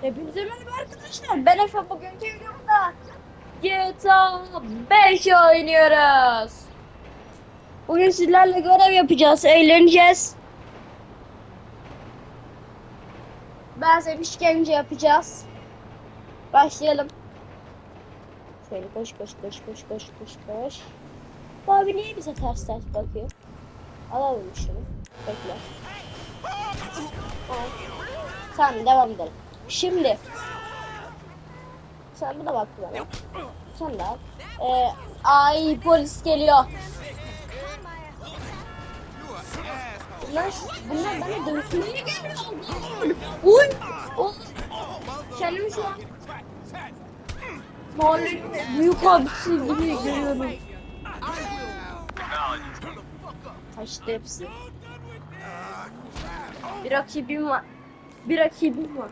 Hepinize merhaba arkadaşlar. Ben Efe bugünkü videomda GTA 5 oynuyoruz. Bugün sizlerle görev yapacağız, eğleneceğiz. Bazen işkence yapacağız. Başlayalım. Şöyle koş koş koş koş koş koş koş. Bu abi niye bize ters ters bakıyor? Alalım şunu. Bekle. Tamam devam edelim. Şimdi sen buna bak bana. Sen de al. Ee, ay polis geliyor. Bunlar, bunlar bana dövüşmeye geliyor. Uy! Oh! Kendimi şu an mahallenin büyük abisi gibi görüyorum. Kaçtı hepsi. Bir rakibim var. Bir rakibim var.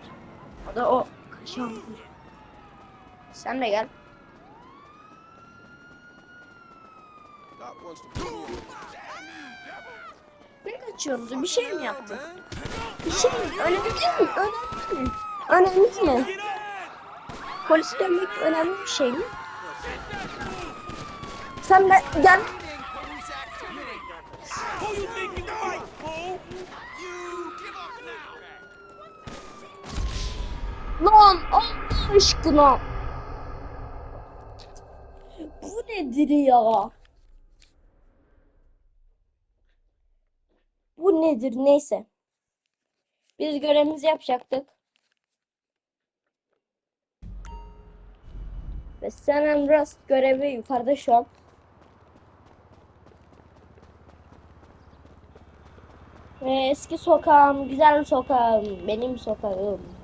O da o kaşan. Sen de gel. Ne kaçıyorsunuz? Bir şey mi yaptın? Bir şey mi? Önemli mi? Önemli mi? Önemli mi? Polis dönmek önemli bir şey mi? Sen de gel. Lan Allah aşkına. Bu nedir ya? Bu nedir neyse. Biz görevimizi yapacaktık. Ve San Andreas görevi yukarıda şu an. Ve eski sokağım, güzel sokağım, benim sokağım.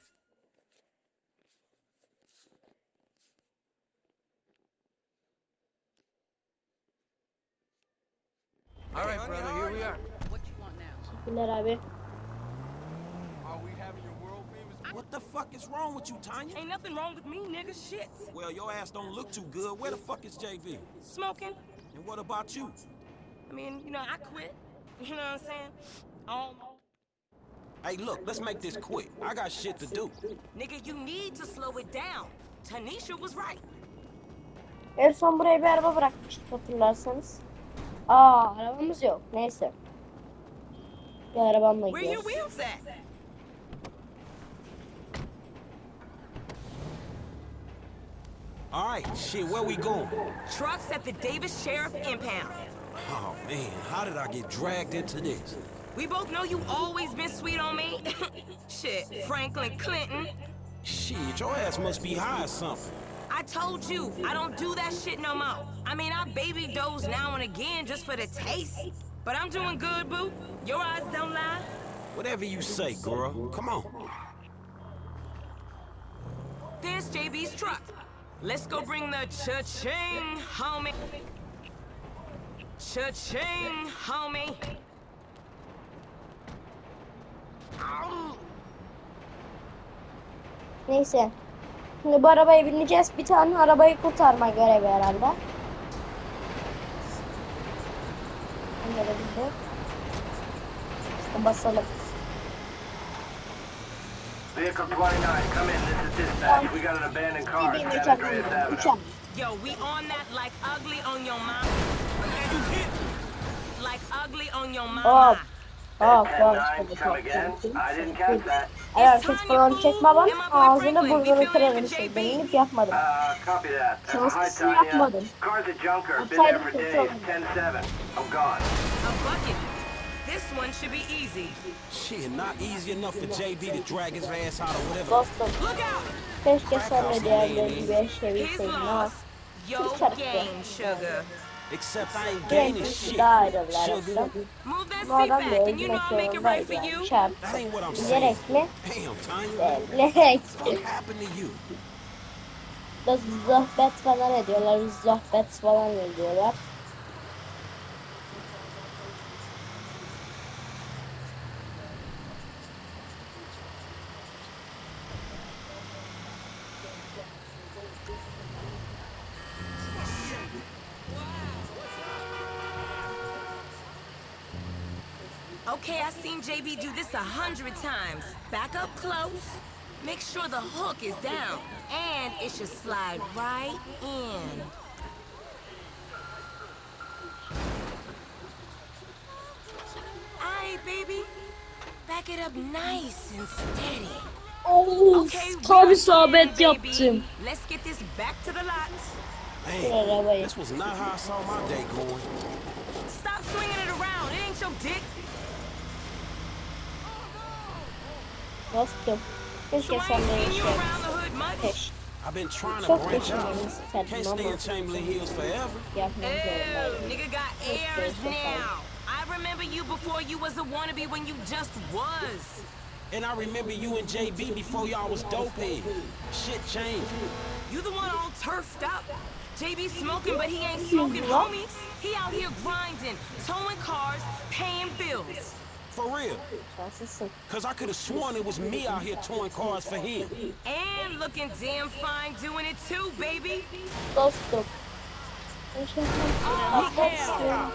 brother, here we are. What you want now? Teşekkürler abi. Are we having your world famous? What the fuck is wrong with you, Tanya? Ain't nothing wrong with me, nigga. Shit. Well, your ass don't look too good. Where the fuck is JV? Smoking. And what about you? I mean, you know, I quit. You know what I'm saying? Hey, look, let's make this quick. I got shit to do. nigga, you need to slow it down. Tanisha was right. En son buraya bir araba bırakmıştık hatırlarsanız. Aa arabamız yok. Neyse. Bir arabamla Where your gidiyoruz. wheels at? All right, shit, where we going? Trucks at the Davis Sheriff Impound. Oh, man, how did I get dragged into this? We both know you always been sweet on me. Shit, Franklin Clinton. Shit, your ass must be high or something. I told you, I don't do that shit no more. I mean, I baby doze now and again just for the taste. But I'm doing good, boo. Your eyes don't lie. Whatever you say, girl. Come on. There's JB's truck. Let's go bring the cha-ching, homie. Cha-ching, homie. Neyse. Şimdi bu arabaya bineceğiz. Bir tane arabayı kurtarma görevi herhalde. Bunları bildik. İşte basalım. Vehicle 29, come in. This is dispatch. We got an abandoned car at San. Andreas Avenue. Yo, we on that like ugly on your mom. Like ugly on your mama. Hop hop. 10-9, come again. I didn't catch that. Eğer ses falan çekme bana ağzını burnunu kırarım şey. Yapmadım. Hi, Tanya. yapmadım. Car's a junker. Been Outside there of for the days. zone. 10-7. I'm gone. A bucket. This one should be easy. Shit, not easy enough for JB to drag his ass out or whatever. Dostum. Look out! Keşke sen de diğerleri gibi His yaşayabilseydin ama. Yo game, sugar. Except I ain't gaining shit. Sugar. Move that seat back, and you know I'll make it right for you. That ain't what I'm saying. Damn, Tanya. What happened to you? Da zahbet falan ediyorlar. Zahbet falan ediyorlar. Okay, I've seen JB do this a hundred times. Back up close. Make sure the hook is down. And it should slide right in. Alright, baby. Back it up nice and steady. Oo, Okay, tabi rock sabit in, baby. yaptım. Let's get this back to the lot. Şu Man, arabayı. this was not how I saw my day going. Stop swinging it around. It ain't your dick. Dostum. Keşke So I sen ain't de seen you şey around get hood much. Keş. I've been trying to Çok branch out. Can't stay in Chamberlain Hills forever. yapmam Ew, zorundayım. nigga got airs now. I remember you before you was a wannabe when you just was. And I remember you and JB before y'all was dopehead. Shit changed. You the one all turfed up. JB smoking, but he ain't smoking What? homies. He out here grinding, towing cars, paying bills. For real. Cause I could have sworn it was me out here towing cars for him. And looking damn fine doing it too, baby. Dostum. İnşallah. Oh, yeah.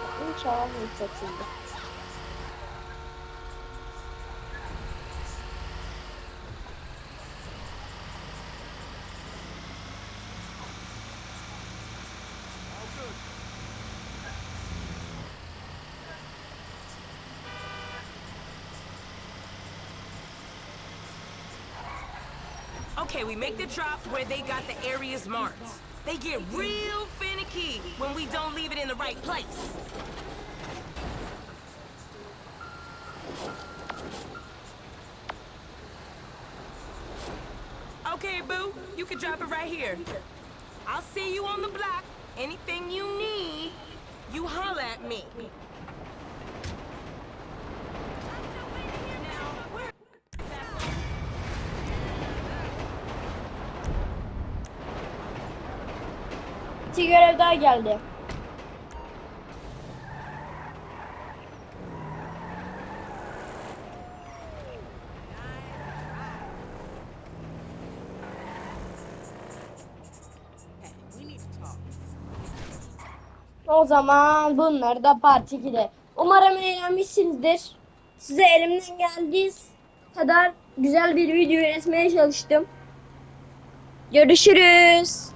Okay, we make the drop where they got the areas marked. They get real finicky when we don't leave it in the right place. Okay, boo, you can drop it right here. I'll see you on the block. Anything you need, you holler at me. İki görev daha geldi. O zaman bunlar da part 2'de. Umarım eğlenmişsinizdir. Size elimden geldiği kadar güzel bir video üretmeye çalıştım. Görüşürüz.